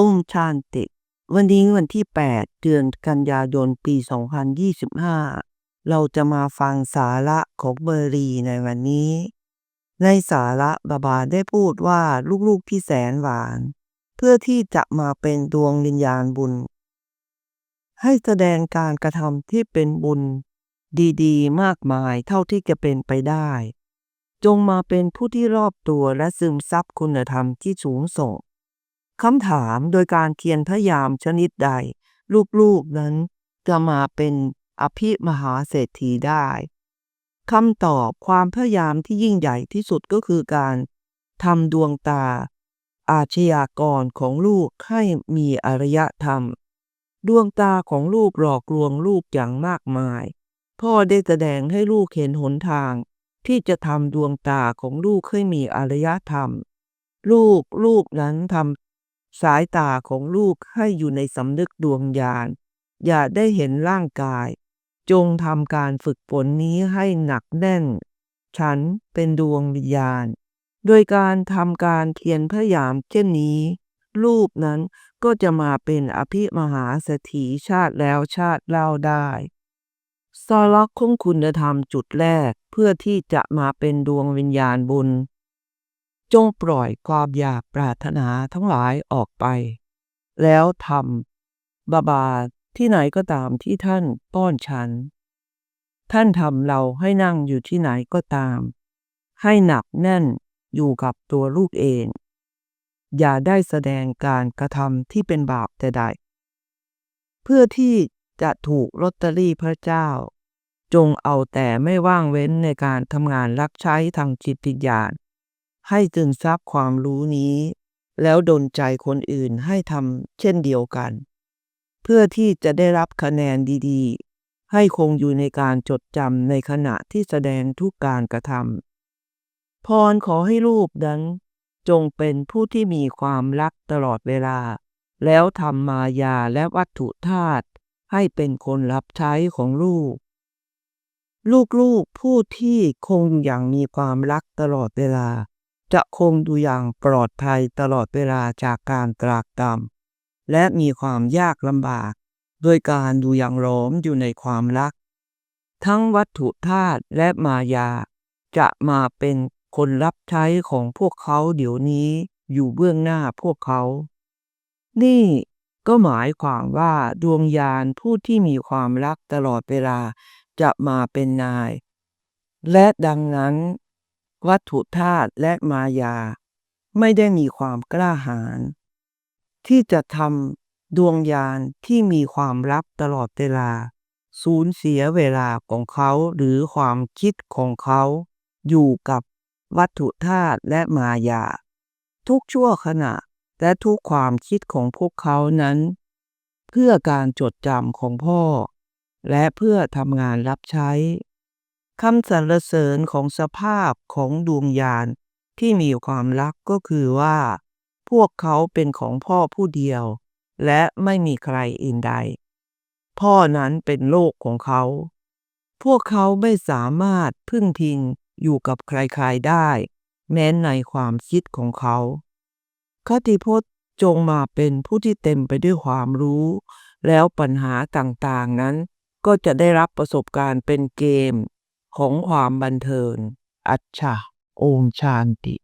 องชาติ วันนี้วันที่ 8 เดือนกันยายนปี 2025 เราจะมาฟังสาระของเบอร์รีในวันนี้ ในสาระบาบาได้พูดว่าลูกๆที่แสนหวาน เพื่อที่จะมาเป็นดวงวิญญาณบุญ ให้แสดงการกระทำที่เป็นบุญ ดีๆ มากมายเท่าที่จะเป็นไปได้ จงมาเป็นผู้ที่รอบตัวและซึมซับคุณธรรมที่สูงส่ง คำถามโดยการเทียนพยายามชนิดใด ลูกๆนั้นจะมาเป็นอภิมหาเศรษฐีได้คำตอบความพยายามที่ยิ่งใหญ่ที่สุดก็คือการทำดวงตา อาชญากรของลูกให้มีอารยธรรม ดวงตาของลูกหลอกลวงลูกอย่างมากมาย พ่อได้แสดงให้ลูกเห็นหนทาง ที่จะทำดวงตาของลูกให้มีอารยธรรม ลูกลูกนั้นทำ สายตาของลูกให้อยู่ในสำนึกดวงญาณ อย่าได้เห็นร่างกาย จงทำการฝึกฝนนี้ให้หนักแน่น ฉันเป็นดวงวิญญาณ โดยการทำการเทียนพยายามเช่นนี้ลูกนั้นก็จะมาเป็นอภิมหาเศรษฐีชาติแล้วชาติเล่าได้สาระของคุณธรรมจุดแรกเพื่อที่จะมาเป็นดวงวิญญาณบุญ จงปล่อยความอยากปรารถนาทั้งหลายออกไป แล้วทำบาบาที่ไหนก็ตามที่ท่านป้อนฉัน ท่านทำเราให้นั่งอยู่ที่ไหนก็ตาม ให้หนักแน่นอยู่กับตัวลูกเอง อย่าได้แสดงการกระทำที่เป็นบาปใดๆเพื่อที่จะถูกลอตเตอรี่พระเจ้า จงเอาแต่ไม่ว่างเว้นในการทำงานรับใช้ทางจิตวิญญาณ ให้ตึงทรัพย์ความรู้นี้ แล้วดลใจคนอื่นให้ทำเช่นเดียวกัน เพื่อที่จะได้รับคะแนนดีๆ ให้คงอยู่ในการจดจำในขณะที่แสดงทุกการกระทำพรขอให้ลูกนั้น จงเป็นผู้ที่มีความรักตลอดเวลา แล้วทำมายาและวัตถุธาตุให้เป็นคนรับใช้ของลูกลูกๆผู้ที่คงอย่างมีความรักตลอดเวลา จะคงดูอย่างปลอดภัยตลอดเวลาจากการตรากตรำและมีความยากลำบากโดยการดูอย่างหลอมอยู่ในความรัก ทั้งวัตถุธาตุและมายา จะมาเป็นคนรับใช้ของพวกเขาเดี๋ยวนี้อยู่เบื้องหน้าพวกเขา นี่ก็หมายความว่าดวงยานผู้ที่มีความรักตลอดเวลาจะมาเป็นนาย และดังนั้น วัตถุธาตุและมายา ไม่ได้มีความกล้าหาญที่จะทำดวงยานที่มีความรักตลอดเวลา สูญเสียเวลาของเขาหรือความคิดของเขา อยู่กับวัตถุธาตุและมายา ทุกชั่วขณะและทุกความคิดของพวกเขานั้น เพื่อการจดจำของพ่อ และเพื่อทำงานรับใช้ คำสรรเสริญของสภาพของดวงยานที่มีความรักก็คือว่า พวกเขาเป็นของพ่อผู้เดียว และไม่มีใครอื่นใด พ่อนั้นเป็นโลกของเขา พวกเขาไม่สามารถพึ่งพิงอยู่กับใครๆได้ แม้ในความคิดของเขาคติพจน์จงมาเป็นผู้ที่เต็มไปด้วยความรู้ แล้วปัญหาต่างๆนั้นก็จะได้รับประสบการณ์เป็นเกม ของความบันเทิง อัจฉาโอมชานติ